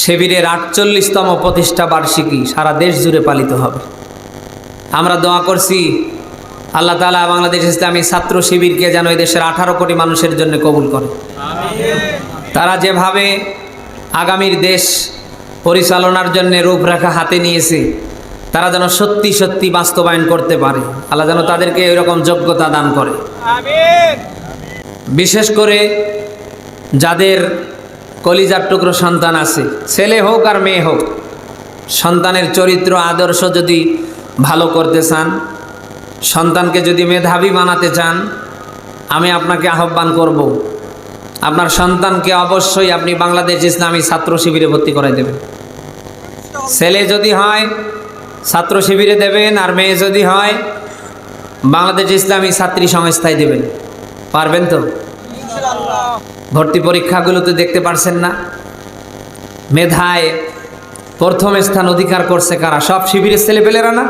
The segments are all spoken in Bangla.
শিবিরের আটচল্লিশতম প্রতিষ্ঠা বার্ষিকী সারা দেশ জুড়ে পালিত হবে। আমরা দোয়া করছি আল্লাহ তালা বাংলাদেশ ইসলামী ছাত্র শিবিরকে যেন এই দেশের আঠারো কোটি মানুষের জন্য কবুল করে। তারা যেভাবে আগামীর দেশ পরিচালনার জন্য রূপরেখা হাতে নিয়েছে তারা যেন সত্যি সত্যি বাস্তবায়ন করতে পারে। আল্লাহ যেন তাদেরকে এরকম যোগ্যতা দান করে। বিশেষ করে যাদের কলিজার টুকরো সন্তান আছে। ছেলে হোক আর মেয়ে হোক, সন্তানের চরিত্র, আদর্শ যদি ভালো করতে চান, সন্তানকে যদি মেধাবী বানাতে চান, আমি আপনাকে আহ্বান করব। আপনার সন্তানকে অবশ্যই আপনি বাংলাদেশ ইসলামী ছাত্র শিবিরে ভর্তি করাই দেবেন। ছেলে যদি হয়, ছাত্র শিবিরে দেবেন, আর মেয়ে যদি হয়, বাংলাদেশ ইসলামী ছাত্রী সংস্থায় দেবেন। পারবেন তো? ভর্তি পরীক্ষাগুলো তো দেখতে পারছেন না। মেধায় প্রথম স্থান অধিকার করছে কারা? সব শিবিরের ছেলেপেলেরা না?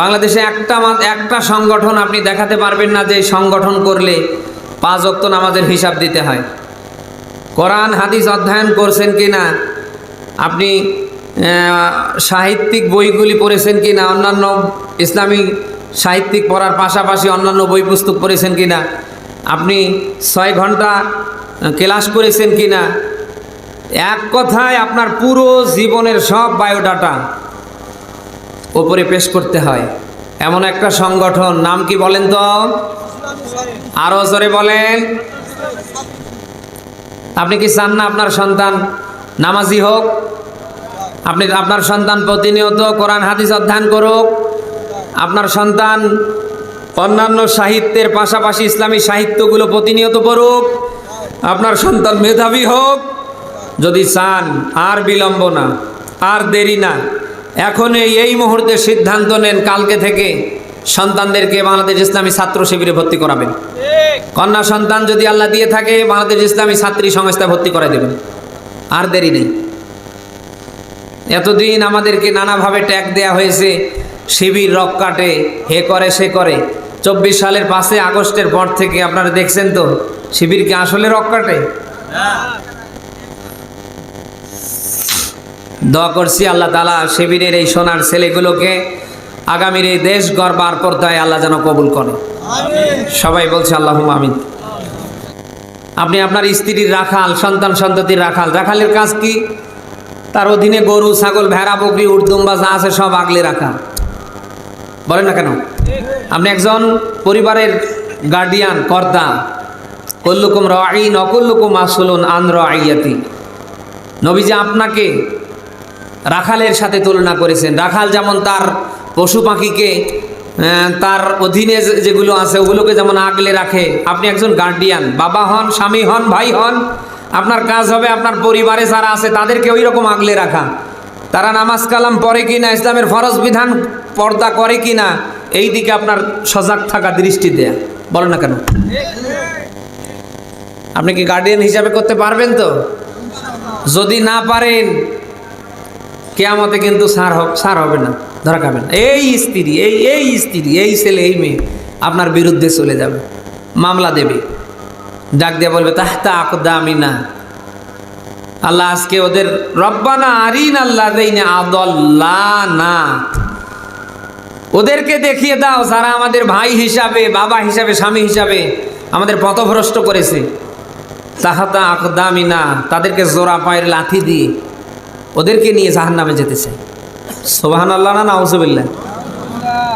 বাংলাদেশে একটা একটা সংগঠন আপনি দেখাতে পারবেন না যে সংগঠন করলে পাঁচ অক্ত নামাজের হিসাব দিতে হয়। কোরআন, হাদিস অধ্যয়ন করছেন কি না আপনি সাহিত্যিক বইগুলি পড়েছেন কি না অন্যান্য ইসলামী সাহিত্যিক পড়ার পাশাপাশি অন্যান্য বই পুস্তক পড়েছেন কি না আপনি ছয় ঘণ্টা ক্লাস করেছেন কি না এক কথায় আপনার পুরো জীবনের সব বায়োডাটা ওপরে পেশ করতে হয়। এমন একটা সংগঠন, নাম কি বলেন তো? আরও জোরে বলেন। আপনি কি চান না আপনার সন্তান নামাজি হোক? আপনি, আপনার সন্তান প্রতিনিয়ত কোরআন, হাদিস অধ্যয়ন করুক। আপনার সন্তান অন্যান্য সাহিত্যের পাশাপাশি ইসলামী সাহিত্যগুলো প্রতিনিয়ত পড়ুক, আপনার সন্তান মেধাবী হোক, যদি চান আর বিলম্ব না, আর দেরি না, এখন এই মুহূর্তে সিদ্ধান্ত নেন কালকে থেকে সন্তানদেরকে বাংলাদেশ ইসলামী ছাত্র শিবিরে ভর্তি করাবেন। কন্যা সন্তান যদি আল্লাহ দিয়ে থাকে, বাংলাদেশ ইসলামী ছাত্রী সংস্থা ভর্তি করে দেবেন। আর দেরি নেই। এতদিন আমাদেরকে নানাভাবে ট্যাগ দেয়া হয়েছে, শিবির রক কাটে, হে করে সে করে। চব্বিশ সালের পাঁচই আগস্টের পর থেকে আপনারা দেখছেন তো, শিবির কি আসলে রক কাটে দোয়া করছি আল্লাহ তালা শিবিরের এই সোনার ছেলেগুলোকে আগামীর এই দেশ গড়বার পর্দায় আল্লাহ যেন কবুল করে। সবাই বলছে আল্লাহ আমিন। আপনি আপনার স্ত্রীর রাখাল, সন্তান সন্ততির রাখাল, রাখালের কাজ কি? তার অধীনে গরু, ছাগল, ভেড়া, বকরি উর্দুম্বা যা আছে, সব আগলে রাখা। বলেন না কেন? আপনি একজন পরিবারের গার্ডিয়ান কর্তা। কল্লুকুম রাইন অকল্লুকুম আসলুন আন রাইয়াতি। নবীজি আপনাকে রাখালের সাথে তুলনা করেছেন। রাখাল যেমন তার পশু পাখিকে তার অধীনে যেগুলো আছে, ওগুলোকে যেমন আগলে রাখে, আপনি একজন গার্ডিয়ান বাবা হন, স্বামী হন, ভাই হন, আপনার কাজ হবে আপনার পরিবারে যারা আছে, তাদেরকে ওই রকম আগলে রাখা। তারা নামাজ কালাম পড়ে কি না ইসলামের ফরজ বিধান পর্দা করে কি না এই দিকে আপনার সজাগ থাকা দৃষ্টি দেয়া। বলো না কেন? আপনি কি গার্ডিয়ান হিসাবে করতে পারবেন তো? যদি না পারেন, কেয়ামতে কিন্তু সার সার হবে না, ধরা খাবেন। এই স্ত্রী, এই এই স্ত্রী, এই ছেলে, এই মেয়ে আপনার বিরুদ্ধে চলে যাবে, মামলা দেবে। ডাক দিয়ে বলবে, তাহতা আকদামি না আল্লাহ আজকে ওদের রব্বানা আরিন আল্লাহ আদল্লানা। ওদেরকে দেখিয়ে দাও, যারা আমাদের ভাই হিসাবে, বাবা হিসাবে, স্বামী হিসাবে আমাদের পথভ্রষ্ট করেছে। তাহাতা আকদামিনা, তাদেরকে জোড়া পায়ের লাথি দিয়ে ওদেরকে নিয়ে জাহান নামে যেতে চাই। সোবাহান আল্লাহ না না নাউজবিল্লা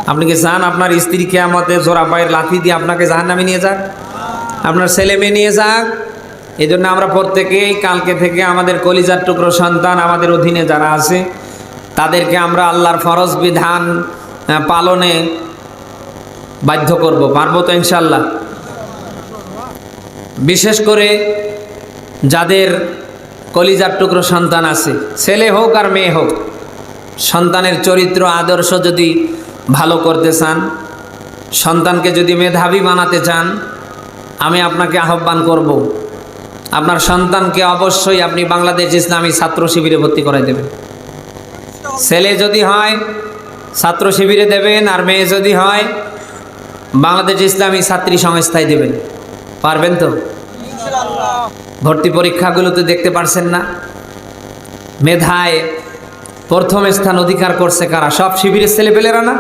আপনি কি চান আপনার স্ত্রী কেয়ামতে জোড়া পায়ের লাথি দিয়ে আপনাকে জাহান নামে নিয়ে যাক? আপনার ছেলে মেয়ে নিয়ে যাক? এই জন্য আমরা প্রত্যেকেই কালকে থেকে আমাদের কলিজার টুকরো সন্তান আমাদের অধীনে যারা আছে, তাদেরকে আমরা আল্লাহর ফরজ বিধান পালনে বাধ্য করব। পারব তো ইনশাল্লাহ বিশেষ করে যাদের কলিজার টুকরো সন্তান আছে, ছেলে হোক আর মেয়ে হোক, সন্তানের চরিত্র, আদর্শ যদি ভালো করতে চান, সন্তানকে যদি মেধাবী বানাতে চান, আমি আপনাকে আহ্বান করব। আপনার সন্তানকে অবশ্যই আপনি বাংলাদেশ ইসলামী ছাত্র শিবিরে ভর্তি করাই দেবেন। ছেলে যদি হয়, ছাত্র শিবিরে দেবেন, আর মেয়ে যদি হয়, বাংলাদেশ ইসলামী ছাত্রী সংস্থায় দেবেন। পারবেন তো? ভর্তি পরীক্ষাগুলোতে দেখতে পারছেন না। মেধায় প্রথম স্থান অধিকার করছে কারা? সব শিবিরের ছেলেপেলেরা না?